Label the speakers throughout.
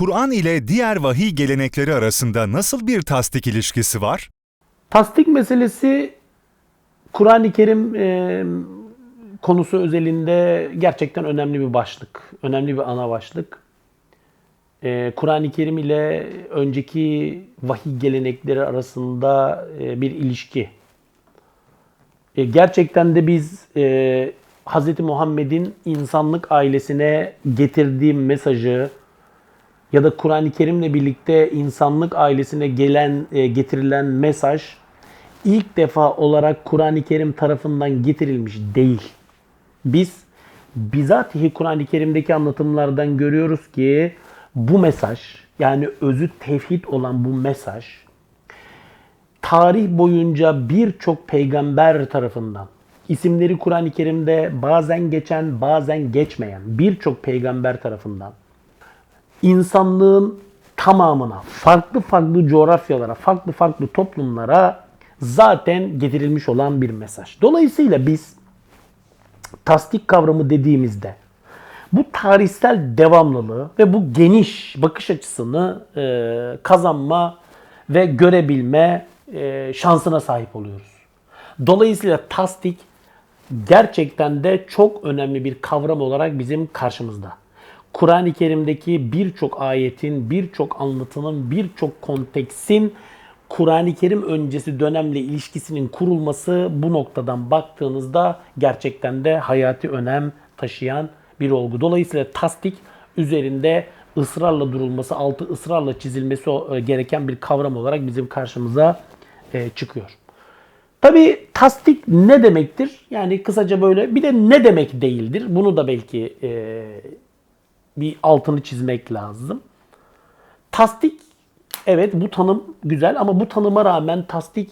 Speaker 1: Kur'an ile diğer vahiy gelenekleri arasında nasıl bir tasdik ilişkisi var?
Speaker 2: Tasdik meselesi Kur'an-ı Kerim e, konusu özelinde gerçekten önemli bir başlık. Önemli bir ana başlık. E, Kur'an-ı Kerim ile önceki vahiy gelenekleri arasında e, bir ilişki. E, gerçekten de biz e, Hz. Muhammed'in insanlık ailesine getirdiği mesajı ya da Kur'an-ı Kerim'le birlikte insanlık ailesine gelen e, getirilen mesaj ilk defa olarak Kur'an-ı Kerim tarafından getirilmiş değil. Biz bizatihi Kur'an-ı Kerim'deki anlatımlardan görüyoruz ki bu mesaj yani özü tevhid olan bu mesaj tarih boyunca birçok peygamber tarafından isimleri Kur'an-ı Kerim'de bazen geçen bazen geçmeyen birçok peygamber tarafından insanlığın tamamına, farklı farklı coğrafyalara, farklı farklı toplumlara zaten getirilmiş olan bir mesaj. Dolayısıyla biz tasdik kavramı dediğimizde bu tarihsel devamlılığı ve bu geniş bakış açısını e, kazanma ve görebilme e, şansına sahip oluyoruz. Dolayısıyla tasdik gerçekten de çok önemli bir kavram olarak bizim karşımızda. Kur'an-ı Kerim'deki birçok ayetin, birçok anlatının, birçok konteksin Kur'an-ı Kerim öncesi dönemle ilişkisinin kurulması bu noktadan baktığınızda gerçekten de hayati önem taşıyan bir olgu. Dolayısıyla tasdik üzerinde ısrarla durulması, altı ısrarla çizilmesi e, gereken bir kavram olarak bizim karşımıza e, çıkıyor. Tabii tasdik ne demektir? Yani kısaca böyle bir de ne demek değildir? Bunu da belki e, bir altını çizmek lazım. Tasdik evet bu tanım güzel ama bu tanıma rağmen tasdik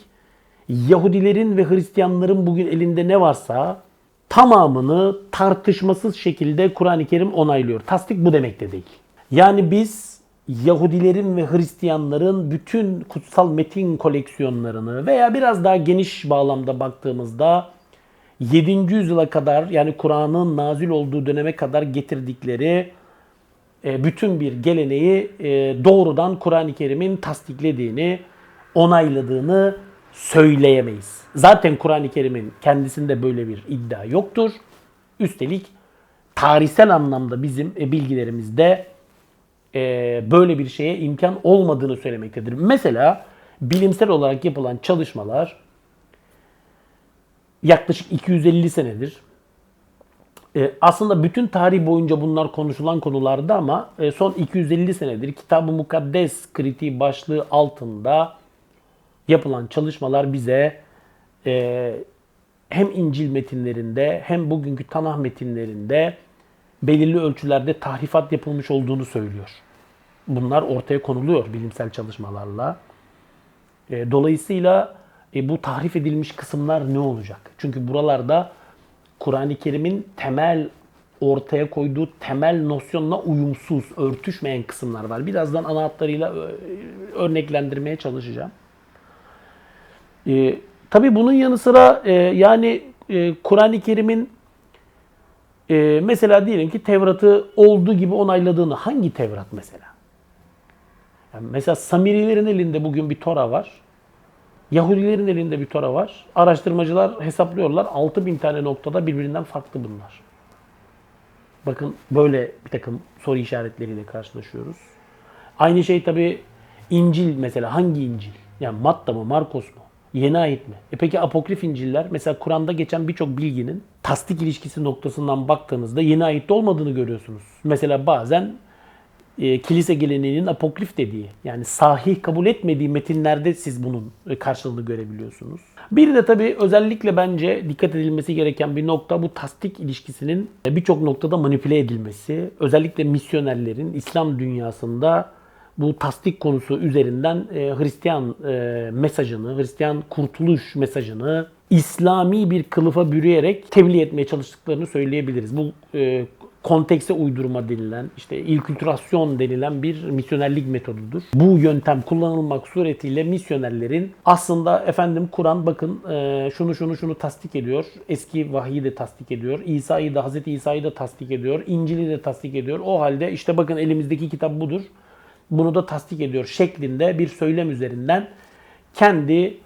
Speaker 2: Yahudilerin ve Hristiyanların bugün elinde ne varsa tamamını tartışmasız şekilde Kur'an-ı Kerim onaylıyor. Tasdik bu demek de değil. Yani biz Yahudilerin ve Hristiyanların bütün kutsal metin koleksiyonlarını veya biraz daha geniş bağlamda baktığımızda 7. yüzyıla kadar yani Kur'an'ın nazil olduğu döneme kadar getirdikleri bütün bir geleneği e, doğrudan Kur'an-ı Kerim'in tasdiklediğini, onayladığını söyleyemeyiz. Zaten Kur'an-ı Kerim'in kendisinde böyle bir iddia yoktur. Üstelik tarihsel anlamda bizim e, bilgilerimizde böyle bir şeye imkan olmadığını söylemektedir. Mesela bilimsel olarak yapılan çalışmalar yaklaşık 250 senedir e, aslında bütün tarih boyunca bunlar konuşulan konulardı ama e, son 250 senedir Kitab-ı Mukaddes kritiği başlığı altında yapılan çalışmalar bize e, hem İncil metinlerinde hem bugünkü Tanah metinlerinde belirli ölçülerde tahrifat yapılmış olduğunu söylüyor. Bunlar ortaya konuluyor bilimsel çalışmalarla. E, dolayısıyla e, bu tahrif edilmiş kısımlar ne olacak? Çünkü buralarda Kur'an-ı Kerim'in temel ortaya koyduğu temel nosyonla uyumsuz, örtüşmeyen kısımlar var. Birazdan ana hatlarıyla e, örneklendirmeye çalışacağım. Ee, tabii bunun yanı sıra e, yani e, Kur'an-ı Kerim'in e, mesela diyelim ki Tevrat'ı olduğu gibi onayladığını hangi Tevrat mesela? Yani mesela Samirilerin elinde bugün bir Tora var. Yahudilerin elinde bir Tora var. Araştırmacılar hesaplıyorlar. 6000 tane noktada birbirinden farklı bunlar. Bakın böyle bir takım soru işaretleriyle karşılaşıyoruz. Aynı şey tabi İncil mesela hangi İncil? Yani Matta mı, Markos mu? Yeni ait mi? E peki apokrif İncil'ler mesela Kur'an'da geçen birçok bilginin tasdik ilişkisi noktasından baktığınızda yeni ait olmadığını görüyorsunuz. Mesela bazen e, kilise geleneğinin apokrif dediği yani sahih kabul etmediği metinlerde siz bunun e, karşılığını görebiliyorsunuz. Bir de tabii özellikle bence dikkat edilmesi gereken bir nokta bu tasdik ilişkisinin birçok noktada manipüle edilmesi. Özellikle misyonerlerin İslam dünyasında bu tasdik konusu üzerinden e, Hristiyan e, mesajını, Hristiyan kurtuluş mesajını İslami bir kılıfa bürüyerek tebliğ etmeye çalıştıklarını söyleyebiliriz. Bu e, kontekse uydurma denilen, işte ilkültürasyon denilen bir misyonerlik metodudur. Bu yöntem kullanılmak suretiyle misyonerlerin aslında efendim Kur'an bakın e, şunu şunu şunu tasdik ediyor. Eski vahiyi de tasdik ediyor. İsa'yı da Hazreti İsa'yı da tasdik ediyor. İncil'i de tasdik ediyor. O halde işte bakın elimizdeki kitap budur. bunu da tasdik ediyor şeklinde bir söylem üzerinden kendi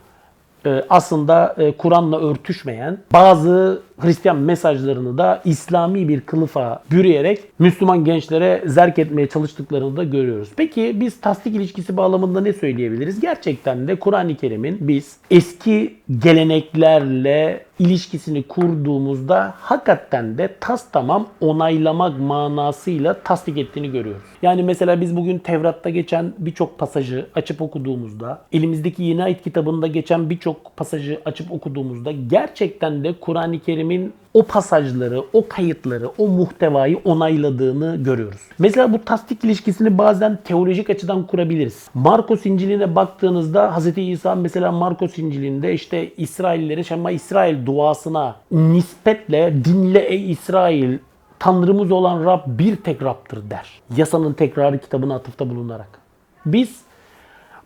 Speaker 2: e, aslında e, Kur'an'la örtüşmeyen bazı Hristiyan mesajlarını da İslami bir kılıfa bürüyerek Müslüman gençlere zerk etmeye çalıştıklarını da görüyoruz. Peki biz tasdik ilişkisi bağlamında ne söyleyebiliriz? Gerçekten de Kur'an-ı Kerim'in biz eski geleneklerle ilişkisini kurduğumuzda hakikaten de tas tamam onaylamak manasıyla tasdik ettiğini görüyoruz. Yani mesela biz bugün Tevrat'ta geçen birçok pasajı açıp okuduğumuzda, elimizdeki Yeni Ait kitabında geçen birçok pasajı açıp okuduğumuzda gerçekten de Kur'an-ı Kerim'in o pasajları, o kayıtları, o muhtevayı onayladığını görüyoruz. Mesela bu tasdik ilişkisini bazen teolojik açıdan kurabiliriz. Markos İncil'ine baktığınızda Hz. İsa mesela Markos İncil'inde işte İsraillere Şema İsrail duasına nispetle dinle ey İsrail Tanrımız olan Rab bir tek Rab'dır der. Yasanın tekrarı kitabına atıfta bulunarak. Biz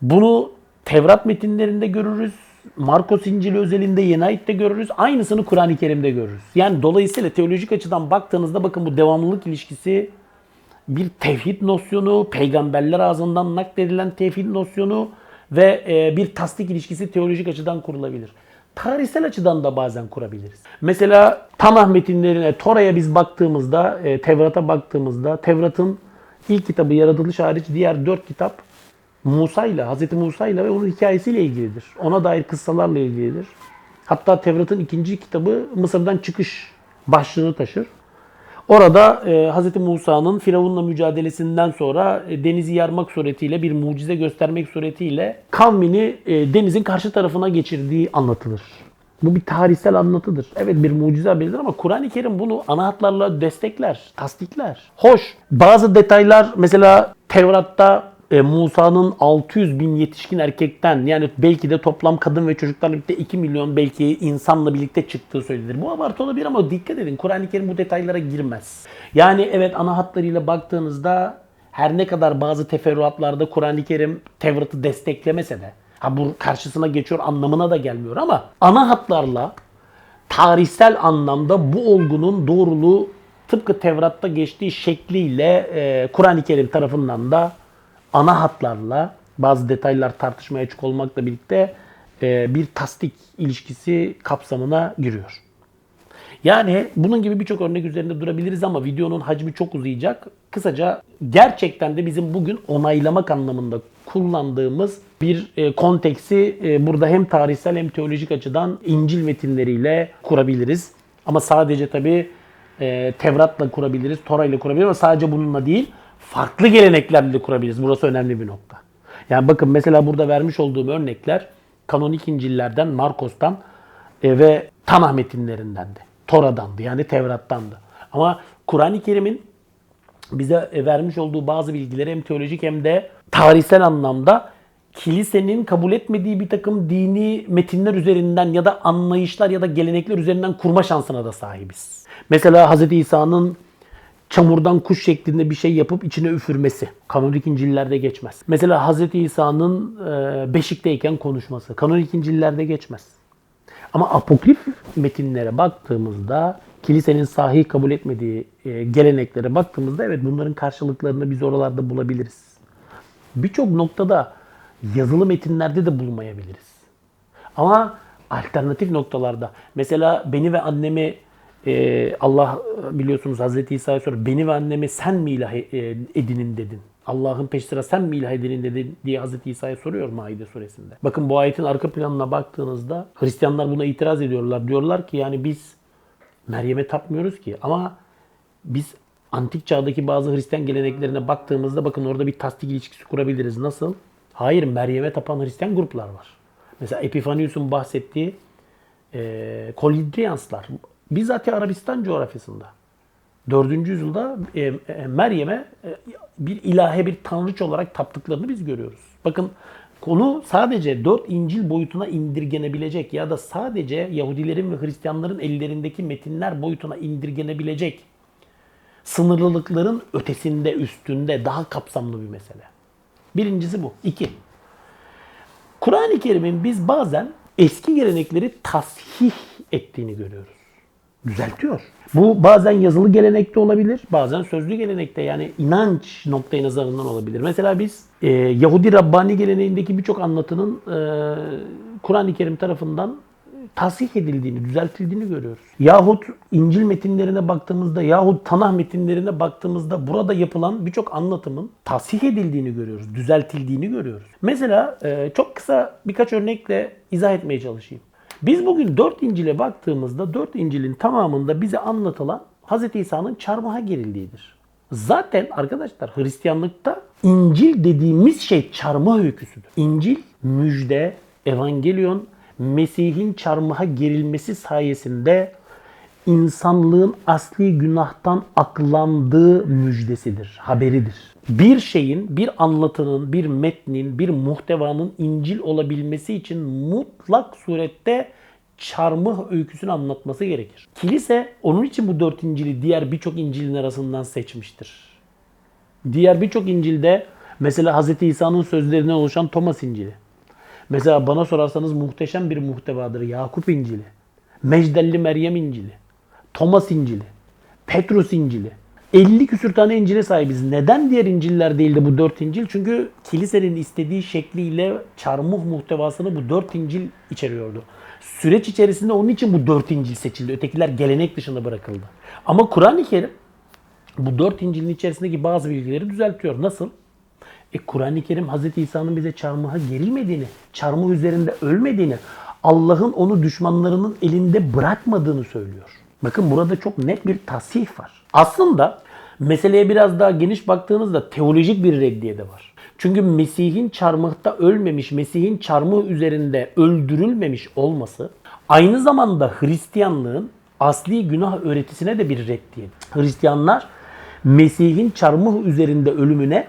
Speaker 2: bunu Tevrat metinlerinde görürüz. Markos İncil'i özelinde Yeni Ayet'te görürüz. Aynısını Kur'an-ı Kerim'de görürüz. Yani dolayısıyla teolojik açıdan baktığınızda bakın bu devamlılık ilişkisi bir tevhid nosyonu, peygamberler ağzından nakledilen tevhid nosyonu ve e, bir tasdik ilişkisi teolojik açıdan kurulabilir. Tarihsel açıdan da bazen kurabiliriz. Mesela Tanah metinlerine, Tora'ya biz baktığımızda, e, Tevrat'a baktığımızda, Tevrat'ın ilk kitabı yaratılış hariç diğer dört kitap Musa ile, Hz. Musa ile ve onun hikayesiyle ilgilidir. Ona dair kıssalarla ilgilidir. Hatta Tevrat'ın ikinci kitabı Mısır'dan çıkış başlığını taşır. Orada e, Hz. Musa'nın Firavun'la mücadelesinden sonra e, denizi yarmak suretiyle bir mucize göstermek suretiyle kavmini e, denizin karşı tarafına geçirdiği anlatılır. Bu bir tarihsel anlatıdır. Evet bir mucize haberidir ama Kur'an-ı Kerim bunu ana hatlarla destekler, tasdikler. Hoş. Bazı detaylar mesela Tevrat'ta e, Musa'nın 600 bin yetişkin erkekten yani belki de toplam kadın ve çocuklarla birlikte 2 milyon belki insanla birlikte çıktığı söylenir. Bu abartı olabilir ama dikkat edin Kur'an-ı Kerim bu detaylara girmez. Yani evet ana hatlarıyla baktığınızda her ne kadar bazı teferruatlarda Kur'an-ı Kerim Tevrat'ı desteklemese de ha bu karşısına geçiyor anlamına da gelmiyor ama ana hatlarla tarihsel anlamda bu olgunun doğruluğu tıpkı Tevrat'ta geçtiği şekliyle e, Kur'an-ı Kerim tarafından da ana hatlarla bazı detaylar tartışmaya açık olmakla birlikte e, bir tasdik ilişkisi kapsamına giriyor. Yani bunun gibi birçok örnek üzerinde durabiliriz ama videonun hacmi çok uzayacak. Kısaca gerçekten de bizim bugün onaylamak anlamında kullandığımız bir e, konteksi e, burada hem tarihsel hem teolojik açıdan İncil metinleriyle kurabiliriz. Ama sadece tabi Tevrat'la kurabiliriz, Tora ile kurabiliriz ama sadece bununla değil farklı geleneklerle de kurabiliriz. Burası önemli bir nokta. Yani bakın mesela burada vermiş olduğum örnekler kanonik İncil'lerden, Markos'tan e, ve Tanah metinlerindendi. Tora'dandı yani Tevrat'tandı. Ama Kur'an-ı Kerim'in bize e, vermiş olduğu bazı bilgileri hem teolojik hem de tarihsel anlamda kilisenin kabul etmediği bir takım dini metinler üzerinden ya da anlayışlar ya da gelenekler üzerinden kurma şansına da sahibiz. Mesela Hz. İsa'nın çamurdan kuş şeklinde bir şey yapıp içine üfürmesi. Kanonik İncil'lerde geçmez. Mesela Hz. İsa'nın e, beşikteyken konuşması. Kanonik İncil'lerde geçmez. Ama apokrif metinlere baktığımızda kilisenin sahi kabul etmediği e, geleneklere baktığımızda evet bunların karşılıklarını biz oralarda bulabiliriz. Birçok noktada yazılı metinlerde de bulmayabiliriz. Ama alternatif noktalarda mesela beni ve annemi e, Allah biliyorsunuz Hazreti İsa'ya soruyor. Beni ve annemi sen mi ilah e, edinin dedin. Allah'ın peş sıra sen mi ilah edinin dedin diye Hazreti İsa'ya soruyor Maide suresinde. Bakın bu ayetin arka planına baktığınızda Hristiyanlar buna itiraz ediyorlar. Diyorlar ki yani biz Meryem'e tapmıyoruz ki ama biz antik çağdaki bazı Hristiyan geleneklerine baktığımızda bakın orada bir tasdik ilişkisi kurabiliriz. Nasıl? Hayır Meryem'e tapan Hristiyan gruplar var. Mesela Epifanius'un bahsettiği e, Kolidriyanslar bizzat Arabistan coğrafyasında 4. yüzyılda e, e, Meryem'e e, bir ilahe, bir tanrıç olarak taptıklarını biz görüyoruz. Bakın konu sadece 4 İncil boyutuna indirgenebilecek ya da sadece Yahudilerin ve Hristiyanların ellerindeki metinler boyutuna indirgenebilecek sınırlılıkların ötesinde, üstünde daha kapsamlı bir mesele. Birincisi bu. İki. Kur'an-ı Kerim'in biz bazen eski gelenekleri tasih ettiğini görüyoruz. Düzeltiyor. Bu bazen yazılı gelenekte olabilir, bazen sözlü gelenekte yani inanç noktayı nazarından olabilir. Mesela biz e, Yahudi Rabbani geleneğindeki birçok anlatının e, Kur'an-ı Kerim tarafından tasih edildiğini, düzeltildiğini görüyoruz. Yahut İncil metinlerine baktığımızda yahut Tanah metinlerine baktığımızda burada yapılan birçok anlatımın tasih edildiğini görüyoruz, düzeltildiğini görüyoruz. Mesela e, çok kısa birkaç örnekle izah etmeye çalışayım. Biz bugün 4 İncil'e baktığımızda 4 İncil'in tamamında bize anlatılan Hz. İsa'nın çarmıha gerildiğidir. Zaten arkadaşlar Hristiyanlıkta İncil dediğimiz şey çarmıha öyküsüdür. İncil müjde, evangelion, Mesih'in çarmıha gerilmesi sayesinde insanlığın asli günahtan aklandığı müjdesidir, haberidir. Bir şeyin, bir anlatının, bir metnin, bir muhtevanın İncil olabilmesi için mutlak surette çarmıh öyküsünü anlatması gerekir. Kilise onun için bu dört İncil'i diğer birçok İncil'in arasından seçmiştir. Diğer birçok İncil'de mesela Hz. İsa'nın sözlerinden oluşan Thomas İncil'i. Mesela bana sorarsanız muhteşem bir muhtevadır Yakup İncil'i. Mecdelli Meryem İncil'i. Thomas İncil'i. Petrus İncil'i. 50 küsür tane İncil'e sahibiz. Neden diğer İncil'ler değil de bu 4 İncil? Çünkü kilisenin istediği şekliyle çarmıh muhtevasını bu 4 İncil içeriyordu. Süreç içerisinde onun için bu 4 İncil seçildi. Ötekiler gelenek dışında bırakıldı. Ama Kur'an-ı Kerim bu 4 İncil'in içerisindeki bazı bilgileri düzeltiyor. Nasıl? E Kur'an-ı Kerim Hz. İsa'nın bize çarmıha gerilmediğini, çarmıh üzerinde ölmediğini, Allah'ın onu düşmanlarının elinde bırakmadığını söylüyor. Bakın burada çok net bir tasih var. Aslında meseleye biraz daha geniş baktığınızda teolojik bir reddiye de var. Çünkü Mesih'in çarmıhta ölmemiş, Mesih'in çarmıh üzerinde öldürülmemiş olması aynı zamanda Hristiyanlığın asli günah öğretisine de bir reddiye. Hristiyanlar Mesih'in çarmıh üzerinde ölümüne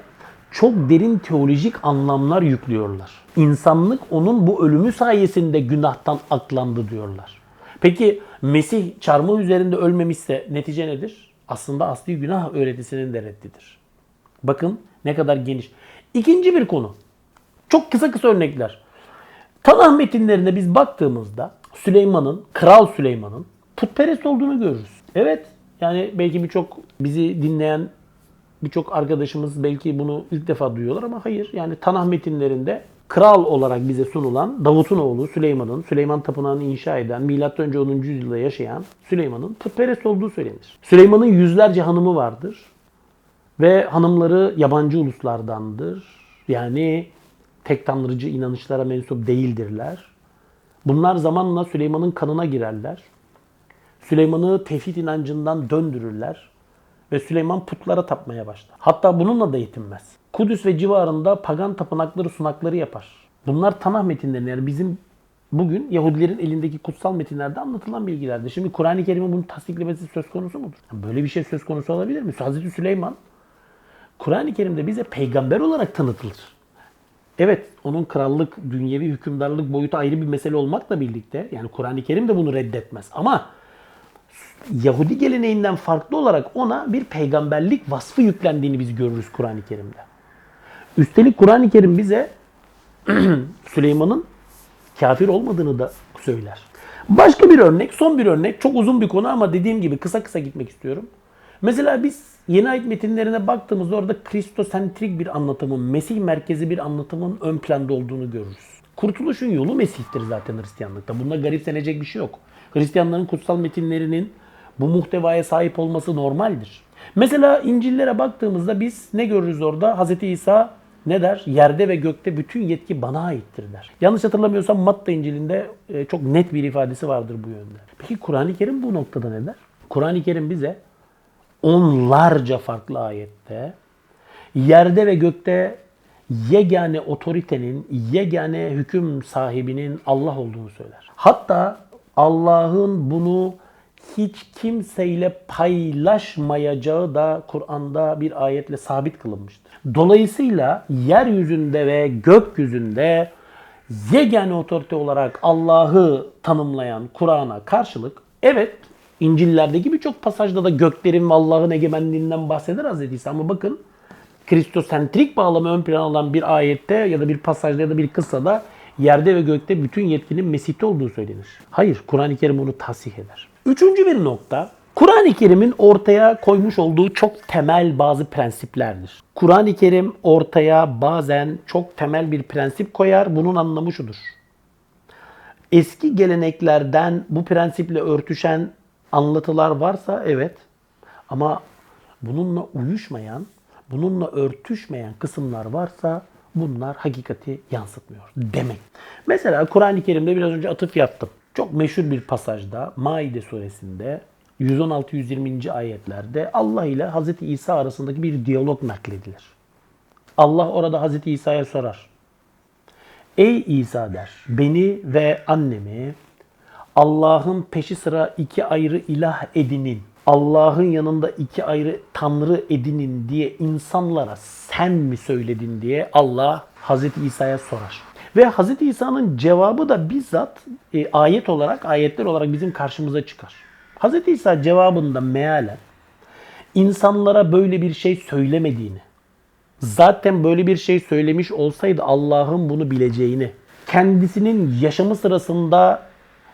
Speaker 2: çok derin teolojik anlamlar yüklüyorlar. İnsanlık onun bu ölümü sayesinde günahtan aklandı diyorlar. Peki Mesih çarmıh üzerinde ölmemişse netice nedir? Aslında asli günah öğretisinin de reddidir. Bakın ne kadar geniş. İkinci bir konu. Çok kısa kısa örnekler. Tanah metinlerine biz baktığımızda Süleyman'ın, Kral Süleyman'ın putperest olduğunu görürüz. Evet yani belki birçok bizi dinleyen birçok arkadaşımız belki bunu ilk defa duyuyorlar ama hayır. Yani Tanah metinlerinde kral olarak bize sunulan Davut'un oğlu Süleyman'ın, Süleyman Tapınağı'nı inşa eden, M.Ö. 10. yüzyılda yaşayan Süleyman'ın putperest olduğu söylenir. Süleyman'ın yüzlerce hanımı vardır ve hanımları yabancı uluslardandır. Yani tek tanrıcı inanışlara mensup değildirler. Bunlar zamanla Süleyman'ın kanına girerler. Süleyman'ı tevhid inancından döndürürler ve Süleyman putlara tapmaya başlar. Hatta bununla da yetinmez. Kudüs ve civarında pagan tapınakları sunakları yapar. Bunlar Tanah metinlerinde yani bizim bugün Yahudilerin elindeki kutsal metinlerde anlatılan bilgilerdir. Şimdi Kur'an-ı Kerim'in bunu tasdiklemesi söz konusu mudur? Böyle bir şey söz konusu olabilir mi? Hazreti Süleyman Kur'an-ı Kerim'de bize peygamber olarak tanıtılır. Evet, onun krallık, dünyevi hükümdarlık boyutu ayrı bir mesele olmakla birlikte, yani Kur'an-ı Kerim de bunu reddetmez. Ama Yahudi geleneğinden farklı olarak ona bir peygamberlik vasfı yüklendiğini biz görürüz Kur'an-ı Kerim'de. Üstelik Kur'an-ı Kerim bize Süleyman'ın kafir olmadığını da söyler. Başka bir örnek, son bir örnek. Çok uzun bir konu ama dediğim gibi kısa kısa gitmek istiyorum. Mesela biz yeni ayet metinlerine baktığımızda orada kristosentrik bir anlatımın, Mesih merkezi bir anlatımın ön planda olduğunu görürüz. Kurtuluşun yolu Mesih'tir zaten Hristiyanlıkta. Bunda garipsenecek bir şey yok. Hristiyanların kutsal metinlerinin bu muhtevaya sahip olması normaldir. Mesela İncil'lere baktığımızda biz ne görürüz orada? Hz. İsa ne der? Yerde ve gökte bütün yetki bana aittir der. Yanlış hatırlamıyorsam Matta İncil'inde e, çok net bir ifadesi vardır bu yönde. Peki Kur'an-ı Kerim bu noktada ne der? Kur'an-ı Kerim bize onlarca farklı ayette yerde ve gökte yegane otoritenin, yegane hüküm sahibinin Allah olduğunu söyler. Hatta Allah'ın bunu hiç kimseyle paylaşmayacağı da Kur'an'da bir ayetle sabit kılınmıştır. Dolayısıyla yeryüzünde ve gökyüzünde yegane otorite olarak Allah'ı tanımlayan Kur'an'a karşılık evet İncil'lerdeki birçok pasajda da göklerin ve Allah'ın egemenliğinden bahseder Hazreti İsa ama bakın kristosentrik bağlamı ön plana alan bir ayette ya da bir pasajda ya da bir kıssada yerde ve gökte bütün yetkinin Mesih'te olduğu söylenir. Hayır, Kur'an-ı Kerim bunu tasih eder. Üçüncü bir nokta, Kur'an-ı Kerim'in ortaya koymuş olduğu çok temel bazı prensiplerdir. Kur'an-ı Kerim ortaya bazen çok temel bir prensip koyar. Bunun anlamı şudur. Eski geleneklerden bu prensiple örtüşen anlatılar varsa evet. Ama bununla uyuşmayan, bununla örtüşmeyen kısımlar varsa bunlar hakikati yansıtmıyor demek. Mesela Kur'an-ı Kerim'de biraz önce atıf yaptım. Çok meşhur bir pasajda Maide suresinde 116-120. ayetlerde Allah ile Hazreti İsa arasındaki bir diyalog nakledilir. Allah orada Hazreti İsa'ya sorar. Ey İsa der, beni ve annemi Allah'ın peşi sıra iki ayrı ilah edinin, Allah'ın yanında iki ayrı tanrı edinin diye insanlara sen mi söyledin diye Allah Hazreti İsa'ya sorar. Ve Hazreti İsa'nın cevabı da bizzat e, ayet olarak, ayetler olarak bizim karşımıza çıkar. Hazreti İsa cevabında mealen insanlara böyle bir şey söylemediğini, zaten böyle bir şey söylemiş olsaydı Allah'ın bunu bileceğini, kendisinin yaşamı sırasında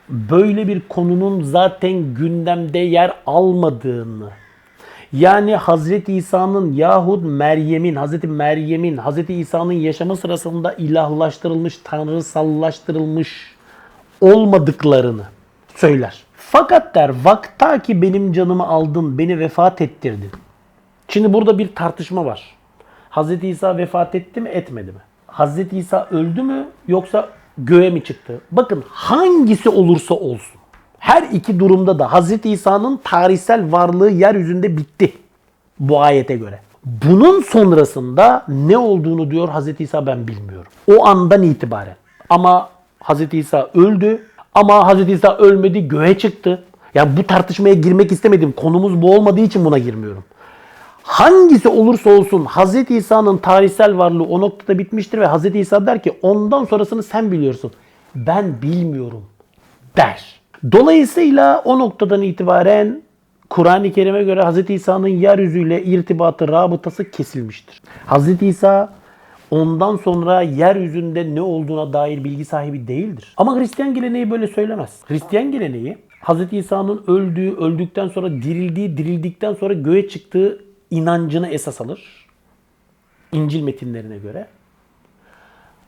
Speaker 2: böyle bir konunun zaten gündemde yer almadığını, yani Hazreti İsa'nın yahut Meryem'in, Hazreti Meryem'in, Hazreti İsa'nın yaşamı sırasında ilahlaştırılmış, tanrısallaştırılmış olmadıklarını söyler. Fakat der vakta ki benim canımı aldın, beni vefat ettirdin. Şimdi burada bir tartışma var. Hazreti İsa vefat etti mi etmedi mi? Hazreti İsa öldü mü yoksa göğe mi çıktı? Bakın hangisi olursa olsun. Her iki durumda da Hazreti İsa'nın tarihsel varlığı yeryüzünde bitti. Bu ayete göre. Bunun sonrasında ne olduğunu diyor Hazreti İsa ben bilmiyorum. O andan itibaren. Ama Hazreti İsa öldü. Ama Hazreti İsa ölmedi göğe çıktı. Yani bu tartışmaya girmek istemedim. Konumuz bu olmadığı için buna girmiyorum. Hangisi olursa olsun Hz. İsa'nın tarihsel varlığı o noktada bitmiştir ve Hz. İsa der ki ondan sonrasını sen biliyorsun. Ben bilmiyorum der. Dolayısıyla o noktadan itibaren Kur'an-ı Kerim'e göre Hz. İsa'nın yeryüzüyle irtibatı, rabıtası kesilmiştir. Hz. İsa ondan sonra yeryüzünde ne olduğuna dair bilgi sahibi değildir. Ama Hristiyan geleneği böyle söylemez. Hristiyan geleneği Hz. İsa'nın öldüğü, öldükten sonra dirildiği, dirildikten sonra göğe çıktığı inancını esas alır. İncil metinlerine göre.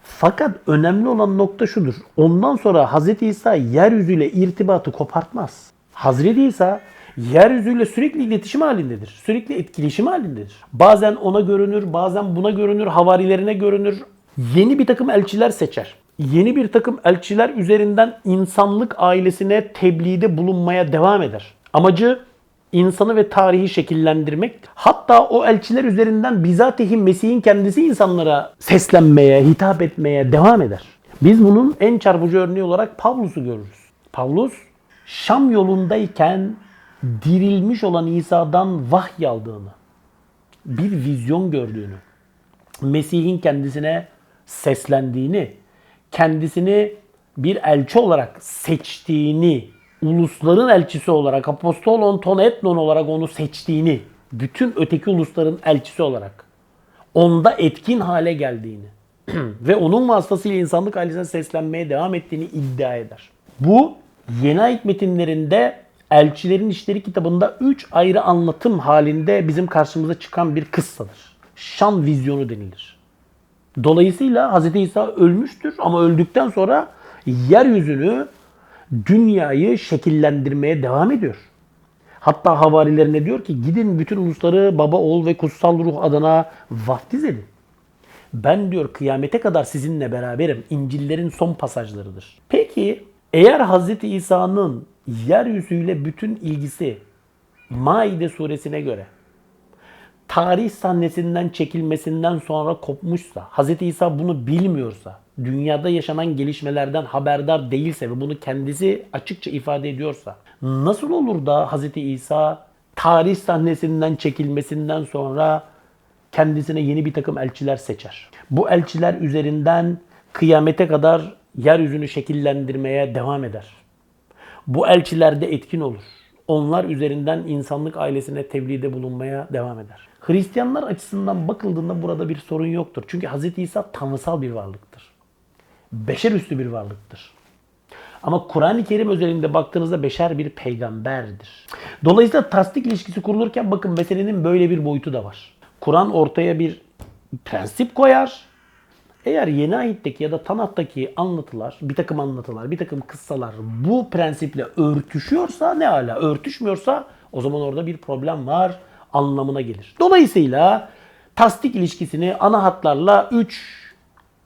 Speaker 2: Fakat önemli olan nokta şudur. Ondan sonra Hz. İsa yeryüzüyle irtibatı kopartmaz. Hz. İsa yeryüzüyle sürekli iletişim halindedir. Sürekli etkileşim halindedir. Bazen ona görünür, bazen buna görünür, havarilerine görünür. Yeni bir takım elçiler seçer. Yeni bir takım elçiler üzerinden insanlık ailesine tebliğde bulunmaya devam eder. Amacı insanı ve tarihi şekillendirmek. Hatta o elçiler üzerinden bizatihi Mesih'in kendisi insanlara seslenmeye, hitap etmeye devam eder. Biz bunun en çarpıcı örneği olarak Pavlus'u görürüz. Pavlus Şam yolundayken dirilmiş olan İsa'dan vahiy aldığını, bir vizyon gördüğünü, Mesih'in kendisine seslendiğini, kendisini bir elçi olarak seçtiğini, ulusların elçisi olarak, apostolon ton etnon olarak onu seçtiğini, bütün öteki ulusların elçisi olarak onda etkin hale geldiğini ve onun vasıtasıyla insanlık ailesine seslenmeye devam ettiğini iddia eder. Bu Yeni Ayet metinlerinde Elçilerin İşleri kitabında 3 ayrı anlatım halinde bizim karşımıza çıkan bir kıssadır. Şan vizyonu denilir. Dolayısıyla Hz. İsa ölmüştür ama öldükten sonra yeryüzünü, dünyayı şekillendirmeye devam ediyor. Hatta havarilerine diyor ki gidin bütün ulusları baba, oğul ve kutsal ruh adına vaftiz edin. Ben diyor kıyamete kadar sizinle beraberim. İncillerin son pasajlarıdır. Peki eğer Hz. İsa'nın yeryüzüyle bütün ilgisi Maide suresine göre tarih sahnesinden çekilmesinden sonra kopmuşsa, Hz. İsa bunu bilmiyorsa, dünyada yaşanan gelişmelerden haberdar değilse ve bunu kendisi açıkça ifade ediyorsa, nasıl olur da Hz. İsa tarih sahnesinden çekilmesinden sonra kendisine yeni bir takım elçiler seçer? Bu elçiler üzerinden kıyamete kadar yeryüzünü şekillendirmeye devam eder. Bu elçiler de etkin olur. Onlar üzerinden insanlık ailesine tebliğde bulunmaya devam eder. Hristiyanlar açısından bakıldığında burada bir sorun yoktur. Çünkü Hz. İsa tanrısal bir varlıktır. Beşer üstü bir varlıktır. Ama Kur'an-ı Kerim özelinde baktığınızda beşer bir peygamberdir. Dolayısıyla tasdik ilişkisi kurulurken bakın meselenin böyle bir boyutu da var. Kur'an ortaya bir prensip koyar. Eğer yeni ayetteki ya da Tanah'taki anlatılar, bir takım anlatılar, bir takım kıssalar bu prensiple örtüşüyorsa ne hala örtüşmüyorsa o zaman orada bir problem var anlamına gelir. Dolayısıyla tasdik ilişkisini ana hatlarla 3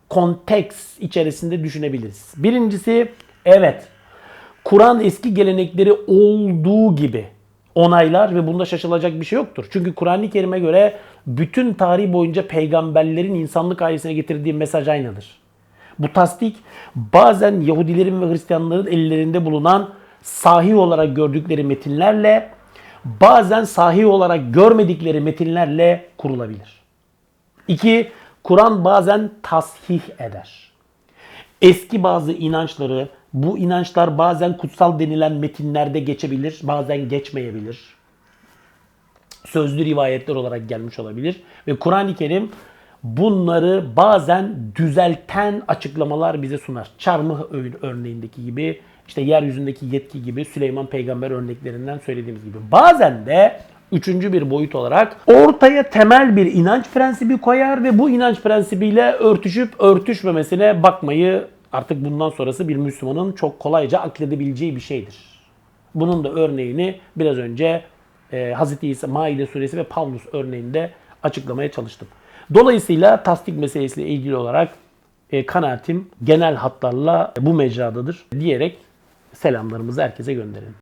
Speaker 2: konteks içerisinde düşünebiliriz. Birincisi evet Kur'an eski gelenekleri olduğu gibi onaylar ve bunda şaşılacak bir şey yoktur. Çünkü Kur'an-ı Kerim'e göre bütün tarih boyunca peygamberlerin insanlık ailesine getirdiği mesaj aynıdır. Bu tasdik bazen Yahudilerin ve Hristiyanların ellerinde bulunan sahih olarak gördükleri metinlerle bazen sahih olarak görmedikleri metinlerle kurulabilir. İki, Kur'an bazen tasih eder. Eski bazı inançları, bu inançlar bazen kutsal denilen metinlerde geçebilir, bazen geçmeyebilir. Sözlü rivayetler olarak gelmiş olabilir. Ve Kur'an-ı Kerim bunları bazen düzelten açıklamalar bize sunar. Çarmıh örneğindeki gibi, işte yeryüzündeki yetki gibi, Süleyman peygamber örneklerinden söylediğimiz gibi. Bazen de üçüncü bir boyut olarak ortaya temel bir inanç prensibi koyar ve bu inanç prensibiyle örtüşüp örtüşmemesine bakmayı artık bundan sonrası bir Müslümanın çok kolayca akledebileceği bir şeydir. Bunun da örneğini biraz önce e, Hz. İsa Maide suresi ve Pavlus örneğinde açıklamaya çalıştım. Dolayısıyla tasdik meselesiyle ilgili olarak e, kanaatim genel hatlarla bu mecradadır diyerek selamlarımızı herkese gönderelim.